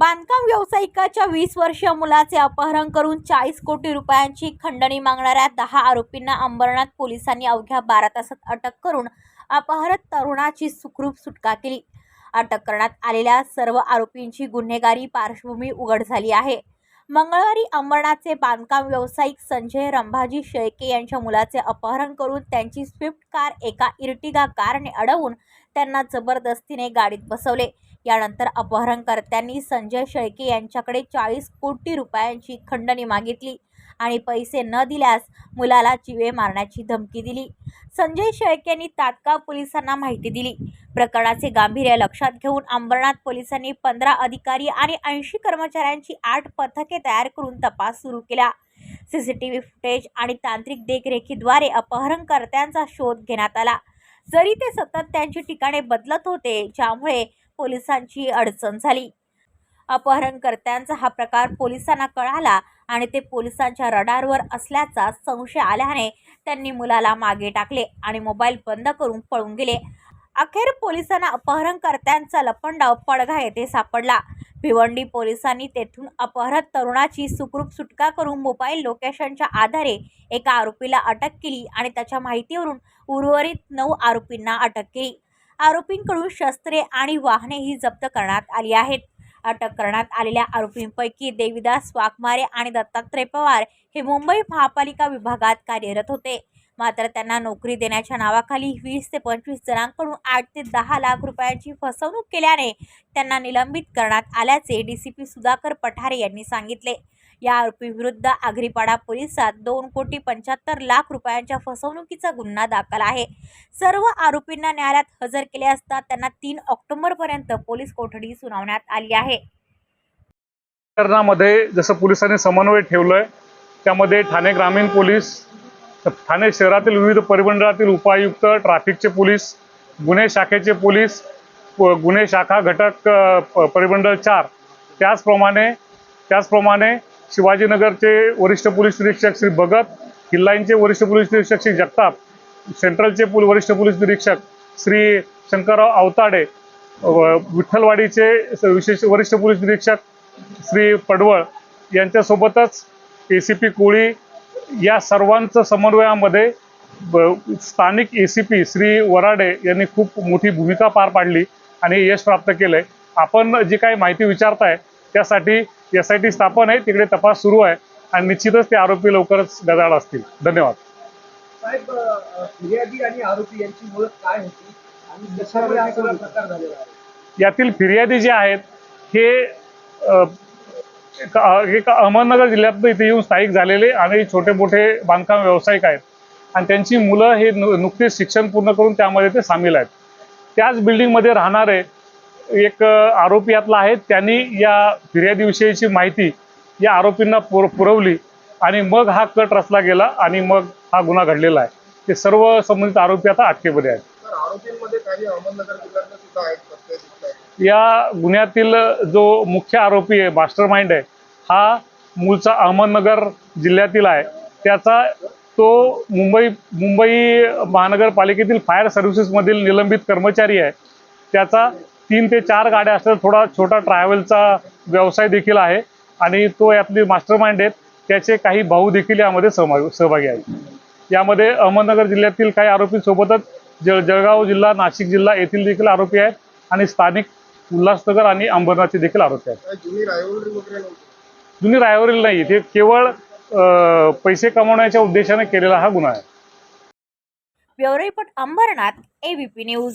बांधकाम व्यावसायिकाच्या वीस वर्षीय मुलाचे अपहरण करून चाळीस कोटी रुपयांची खंडणी मागणाऱ्या दहा आरोपींना अंबरनाथ पोलिसांनी अवघ्या बारा तासात अटक करून अपहरत तरुणाची सुखरूप सुटका केली. अटक करण्यात आलेल्या सर्व आरोपींची गुन्हेगारी पार्श्वभूमी उघड झाली आहे. मंगळवारी अंबरनाथचे बांधकाम व्यावसायिक संजय रंभाजी शेळके यांच्या मुलाचे अपहरण करून त्यांची स्विफ्ट कार एका इर्टिगा कारने अडवून त्यांना जबरदस्तीने गाडीत बसवले. यानंतर अपहरणकर्त्यांनी संजय शेळके यांच्याकडे चाळीस कोटी रुपयांची खंडणी मागितली आणि पैसे न दिल्यास मुलाला चिवे मारण्याची धमकी दिली. संजय शेळकेंनी तात्काळ पोलिसांना माहिती दिली. प्रकरणाचे गांभीर्य लक्षात घेऊन अंबरनाथ पोलिसांनी पंधरा अधिकारी आणि ऐंशी कर्मचाऱ्यांची आठ पथके तयार करून तपास सुरू केला. C C T V footage आणि तांत्रिक देखरेखीद्वारे अपहरणकर्त्यांचा शोध घेण्यात आला. जरी ते सतत त्यांची ठिकाणे बदलत होते ज्यामुळे पोलिसांची अडचण झाली. अपहरणकर्त्यांचा हा प्रकार पोलिसांना कळाला आणि ते पोलिसांच्या रडारवर असल्याचा संशय आल्याने त्यांनी मुलाला मागे टाकले आणि मोबाईल बंद करून पळून गेले. अखेर पोलिसांना अपहरणकर्त्यांचा लपंडाव पडघा येथे सापडला. भिवंडी पोलिसांनी तेथून अपहरत तरुणाची सुखरूप सुटका करून मोबाईल लोकेशनच्या आधारे एका आरोपीला अटक केली आणि त्याच्या माहितीवरून उर्वरित नऊ आरोपींना अटक केली. आरोपींकडून शस्त्रे आणि वाहनेही जप्त करण्यात आली आहेत. अटक करण्यात आलेल्या आरोपींपैकी देवीदास वाघमारे आणि दत्तात्रय पवार हे मुंबई महापालिका विभागात कार्यरत होते. मात्र त्यांना नोकरी देण्याच्या नावाखाली वीस ते पंचवीस जणांकडून आठ ते दहा लाख रुपयांची फसवणूक केल्याने त्यांना निलंबित करण्यात आल्याचे D C P Sudhakar Pathare यांनी सांगितले. या आरोपीविरुद्ध आगरीपाडा पोलिसात दोन कोटी पंच्याहत्तर लाख रुपयांच्या फसवणुकीचा गुन्हा दाखल आहे. सर्व आरोपींना न्यायालयात हजर केले असता त्यांना तीन ऑक्टोबरपर्यंत पोलीस कोठडी सुनावण्यात आली आहे. प्रकरणामध्ये जसं पोलिसांनी समन्वय ठेवलंय त्यामध्ये ठाणे ग्रामीण पोलीस ठाणे शहरातील विविध परिमंडळातील उपायुक्त ट्रॅफिकचे पोलीस गुन्हे शाखेचे पोलीस गुन्हे शाखा घटक परिमंडळ चार त्याचप्रमाणे त्याचप्रमाणे शिवाजीनगरचे वरिष्ठ पोलीस निरीक्षक श्री भगत किल्लाईंचे वरिष्ठ पोलीस निरीक्षक श्री जगताप सेंट्रलचे पोल वरिष्ठ पोलीस निरीक्षक श्री शंकरराव अवताडे व विठ्ठलवाडीचे विशेष वरिष्ठ पोलीस निरीक्षक श्री पडवळ यांच्यासोबतच ए सी पी कोळी या सर्वांचं समन्वयामध्ये ब- स्थानिक A C P Shri Varade यांनी खूप मोठी भूमिका पार पाडली आणि यश प्राप्त केलं आहे आपण जी काही माहिती विचारताय त्यासाठी एस आय टी स्थापन आहे तिकडे तपास सुरू आहे आणि निश्चितच ते आरोपी लवकरच गजाळ असतील. धन्यवाद. साहेब अ, फिर्यादी आणि आरोपी यांची ओळख काय होती आणि कशामुळे हा सगळा प्रकार झालेला आहे? यातील फिर्यादी जे आहेत हे एक अहमदनगर जिल्ह्यात इथे येऊन स्थायिक झालेले आणि छोटे मोठे बांधकाम व्यावसायिक आहेत. आणि त्यांची मुलं हे नुकतेच शिक्षण पूर्ण करून त्यामध्ये ते सामील आहेत. त्याच बिल्डिंगमध्ये राहणारे एक आरोपी यातला आहे. त्यांनी या फिर्यादीविषयीची माहिती या आरोपींना पुर पुरवली आणि मग हा कट रचला गेला आणि मग हा गुन्हा घडलेला आहे. ते सर्व संबंधित आरोपी आता अटकेमध्ये आहेत. या गुन्ह्यातील जो मुख्य आरोपी आहे मास्टर माइंड आहे हा मूळचा अहमदनगर जिल्ह्यातील आहे. त्याचा तो मुंबई मुंबई महानगरपालिकेतील फायर सर्व्हिसेसमधील निलंबित कर्मचारी आहे. त्याचा तीन ते चार गाड्या असलेला थोडा छोटा ट्रॅव्हलचा व्यवसाय देखील आहे. आणि तो यातली मास्टर माइंड आहेत. त्याचे काही भाऊ देखील यामध्ये सहभागी सहभागी आहेत. यामध्ये अहमदनगर जिल्ह्यातील काही आरोपींसोबतच जळ जळगाव जिल्हा नाशिक जिल्हा येथील देखील आरोपी आहेत. आणि स्थानिक उल्हासनगर आणि अंबरनाथचे देखील आरोपी आहेत. जुनी रायवलरी वगैरे नव्हती? जुनी रायवरील नाही. ते केवळ अं, पैसे कमवण्याच्या उद्देशाने केलेला हा गुन्हा आहे. Bureau report Ambernath ABP news.